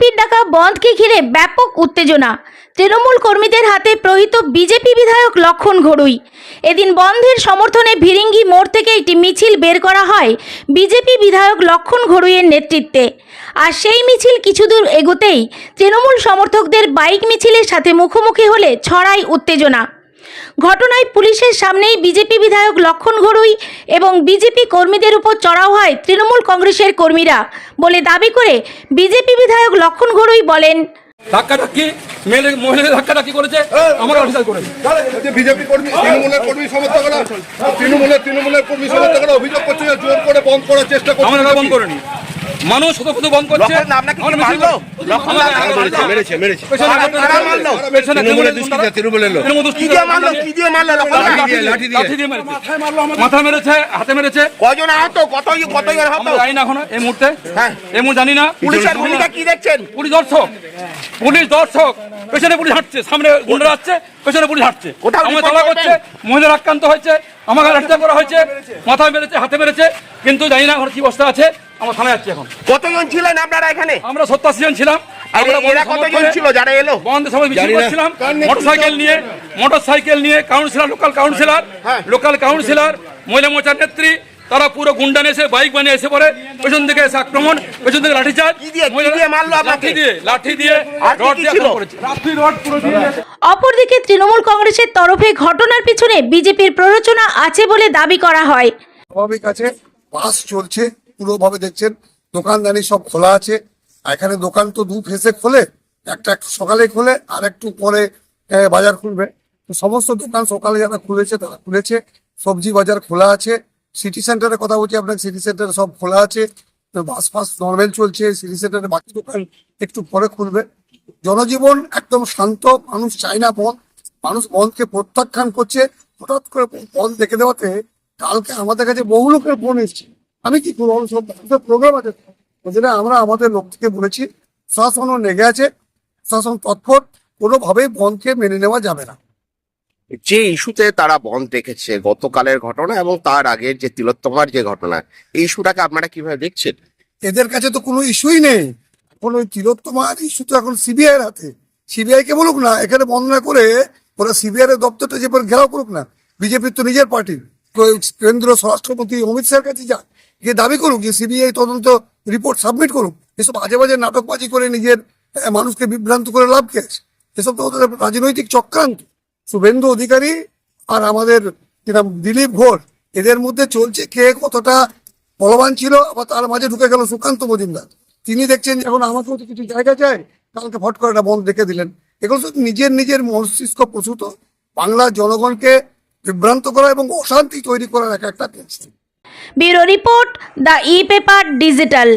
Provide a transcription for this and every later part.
বিজেপির ডাকা বন্ধকে ঘিরে ব্যাপক উত্তেজনা। তৃণমূল কর্মীদের হাতে প্রহিত বিজেপি বিধায়ক লক্ষণ ঘড়ুই। এদিন বন্ধের সমর্থনে ভিরিঙ্গি মোড় থেকে একটি মিছিল বের করা হয় বিজেপি বিধায়ক লক্ষণ ঘড়ুইয়ের নেতৃত্বে। আর সেই মিছিল কিছু দূর এগোতেই তৃণমূল সমর্থকদের বাইক মিছিলের সাথে মুখোমুখি হলে ছড়াই উত্তেজনা। ঘটনায় পুলিশের সামনেই বিজেপি বিধায়ক লক্ষণ ঘড়ুই এবং বিজেপি কর্মীদের উপর চড়াও হয় তৃণমূল কংগ্রেসের কর্মীরা বলে দাবি করে বিজেপি বিধায়ক লক্ষণ ঘড়ুই বলেন ধাক্কাধাক্কি মেলে মহিলাদের ধাক্কাধাক্কি করেছে আমাকে অফিসার করেছে। বিজেপি কর্মী তৃণমূলের কর্মী সমর্থকরা তৃণমূলের তৃণমূলের কর্মী সমর্থকরা অভিযোগ করছে জোর করে বন্ধ করার চেষ্টা করছে। আমরা বন্ধ করিনি। মানুষ শুধু শুধু বন্ধ করছে। মাথা মেরেছে হাতে মেরেছে। কজন আহত? কত কত জন না এখনও এই মুহূর্তে। হ্যাঁ। এই মুহূর্তে জানি না। পুলিশের ভূমিকা কি দেখছেন? পুলিশ দর্শক। পুলিশ দর্শক। পেছনে পুলিশ হাঁটছে সামনে গুন্ডা যাচ্ছে পেছনে পুলিশ হাঁটছে। কোথাও আমার report করছে মহিলার আক্রান্ত হয়েছে আমাকে লাঠিটা করা হয়েছে মাথায় মেরেছে হাতে মেরেছে। কিন্তু জানি না এখন কি অবস্থা আছে। আমরা থানায় যাচ্ছি এখন। কতজন ছিলেন আপনারা এখানে? আমরা সত্যাশি জন ছিলাম মোটরসাইকেল নিয়ে মোটরসাইকেল নিয়ে কাউন্সিলর লোকাল কাউন্সিলর হ্যাঁ। লোকাল কাউন্সিলর মহিলা মোর্চার নেত্রী তারা পুরো গুন্ডা এসে বাইক বানিয়ে এসে পড়ে। পেছন থেকে এসে আক্রমণ পেছন লাঠিচার্জ? লাঠি দিয়ে লাঠি দিয়ে রড কি দিয়ে ছিল? আক্রমণ করেছে। লাঠি রড পুরো দিয়ে অপরদিকে তৃণমূল কংগ্রেসের তরফে ঘটনার পিছনে বিজেপির প্ররোচনা আছে বলে দাবি করা হয়। স্বাভাবিক আছে বাস চলছে পুরোভাবে দেখছেন, দোকানদানি সব খোলা আছে। এখানে দোকান তো দু ফেসে খোলে, একটা সকালে খোলে, আর একটু পরে বাজার খুলবে। সমস্ত দোকান সকালে যারা খুলেছে, তারা খুলেছে। সবজি বাজার খোলা আছে। সিটি সেন্টারের কথা বলছি আপনার সিটি সেন্টারে সব খোলা আছে। বাস ফাস নর্মাল চলছে, সিটি সেন্টারে বাকি দোকান একটু পরে খুলবে। জনজীবন একদম শান্ত, মানুষ চায় না বন্ধ মানুষ বন্ধকে প্রত্যাখ্যান করছে। হঠাৎ করে বন্ধ দেখে দেওয়াতে কালকে আমাদের কাছে বহু লোকের ফোন এসছে। আমি কি করব? প্রোগ্রাম আছে। জন্য আমরা আমাদের লোক থেকে বলেছি শাসনও নেগে আছে শাসন তৎপর কোনোভাবেই বনকে মেনে নেওয়া যাবে না। যে ইস্যুতে তারা বন্ধ দেখেছে গতকালের ঘটনা এবং তার আগের যে তিলোত্তমার যে ঘটনা এই ইস্যুটাকে আপনারা কীভাবে দেখছেন? এদের কাছে তো কোনো ইস্যুই নেই। এখন ওই তিলোত্তমার ইস্যু তো এখন সিবিআই এর হাতে। সিবিআই কে বলুক না এখানে বন্ধ না করে ওরা সিবিআই এর দপ্তরটা যে ঘেরাও করুক না বিজেপির তো নিজের পার্টি। কেন্দ্রীয় স্বরাষ্ট্রমন্ত্রী অমিত শাহের কাছে গিয়ে দাবি করুক যে সিবিআই তদন্ত রিপোর্ট সাবমিট করুক, এসব বাজে বাজে নাটকবাজি করে নিজের মানুষকে বিভ্রান্ত করে লাভ কে? এসব তো ওদের রাজনৈতিক চক্রান্ত। শুভেন্দু অধিকারী আর আমাদের যেটা দিলীপ ঘোষ, এদের মধ্যে চলছে কে কতটা বলবান ছিল, আবার তার মাঝে ঢুকে গেল সুকান্ত মজুমদার। তিনি দেখছেন এখন আমাকেও তো কিছু জায়গা চাই কালকে ফট করে একটা বন্ধ রেখে দিলেন। এগুলো শুধু নিজের নিজের মস্তিষ্ক প্রসূত, বাংলার জনগণকে বিভ্রান্ত করা এবং অশান্তি তৈরি করার এক একটা চেষ্টা। Bureau report the E paper digital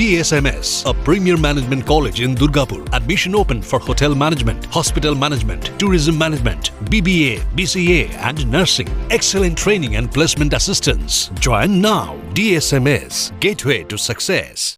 DSMS, a premier management college in Durgapur. Admission open for hotel management, hospital management, tourism management, BBA, BCA, and nursing. Excellent training and placement assistance. Join now. DSMS, gateway to success.